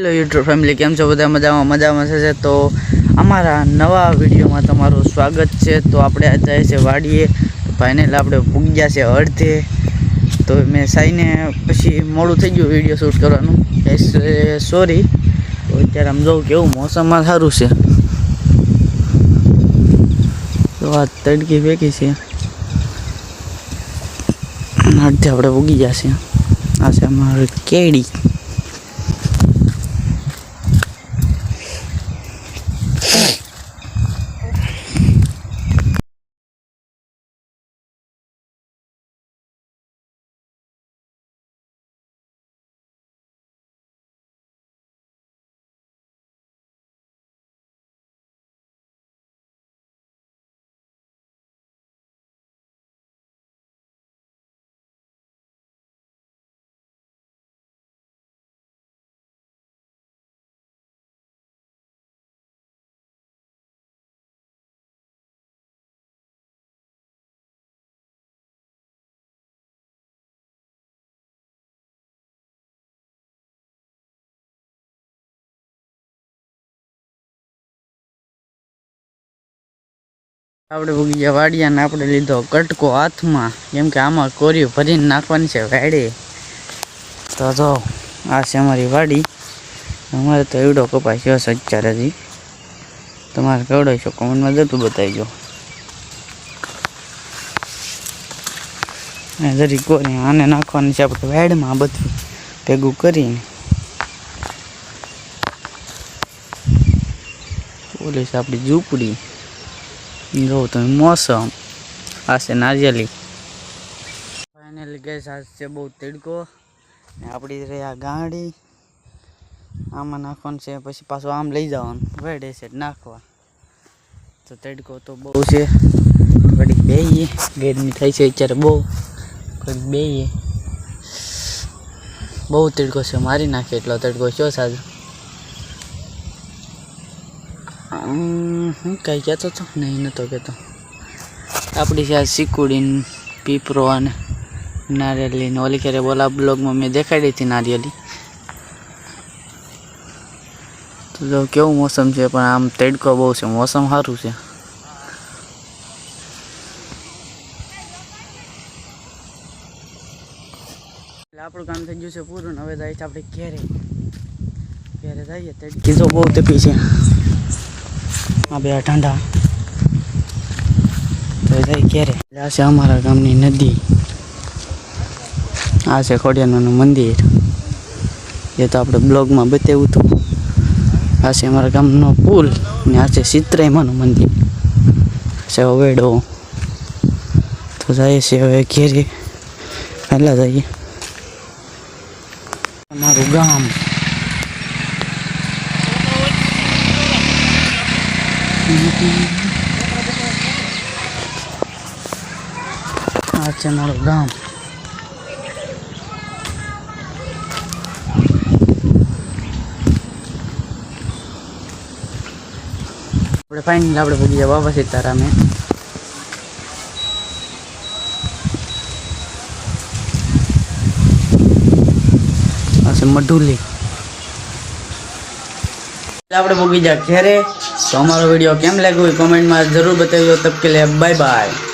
Hello YouTube family કેમ છો? બધા મજામાં? મજામાં છે તો અમારા નવા વિડીયોમાં તમારું સ્વાગત છે. તો આપણે આ જાય છે વાડીએ. ફાઇનલ આપણે પૂગ્યા છે અડધે. તો મેં સાઈને પછી મોડું થઈ ગયું વીડિયો શૂટ કરવાનું. સોરી તો અત્યારે આમ જોઉં કેવું મોસમમાં સારું છે. તો આ તડકી ભેગી છે. અડધે આપણે ઉગી છે. આ છે અમારું કેડી. આપણે ઉગી ગયા વાડિયા આપણે લીધો કટકો હાથમાં. કેમ કે આમાં કોરિયું ભરીને નાખવાની છે વાડે. તો જો, આ છે અમારી વાડી. અમારે તો એવડો કપાય છે અત્યારેથી તમારે કેવડો છો કોમેન્ટમાં જતું બતાવીજો. જરી કોરી આને નાખવાની છે આપણે વાડમાં બધું ભેગું કરીને. છે આપણી ઝૂંપડી. જો તમે મોસમ. આ છે નારિયેલી. ફાઇનલી ગેસ આજ છે બહુ તડકો. ને આપણી રહ્યા આ ગાડી. આમાં નાખવાનું છે, પછી પાછું આમ લઈ જવાનું. વેડે છે નાખવા તો તડકો તો બહુ છે. ઘડીક બેહીએ. ગરમી થઈ છે અત્યારે બહુ. ઘડીક બેહીએ. બહુ તડકો છે, મારી નાખે એટલો તડકો. છો સાજુ હું કઈ કહેતો હતો નહીં નહોતો કહેતો આપણી છે આ સિકુડીન પીપરો અને નારિયેલી ઓલી ક્યારે બોલા બ્લોગમાં મેં દેખાડી હતી નારિયેલી તો જો કેવું મોસમ છે, પણ આમ તડકો બહુ છે, મોસમ સારું છે. આપણું કામ થઈ ગયું છે પૂરું હવે જાય છે આપણે ઘેરે. ઘેરે જઈએ તો બહુ તપી છે. આ બે ઠંડા તો જાય ક્યારે? આ છે અમારા ગામની નદી. આ છે ખોડિયાનું મંદિર. એ તો આપણે બ્લોગમાં બતાવ્યું હતું. આ છે અમારા ગામનો પુલ ને આ છે સિત્રાઈમાનું મંદિર. છે હવેડો તો જાય છે હવે ઘેરે. પહેલાં જઈએ. અમારું ગામ. આ છે ગામ. આપણે ફાઇનલ આપણે પહોંચી ગયા બાબા સીતારામે મઢુલી. આપણે પહોંચી ગયા ઘેરે. તો અમારો વીડિયો કેમ લાગ્યો એ કોમેન્ટમાં જરૂર બતાવજો. તબ કે લે બાય બાય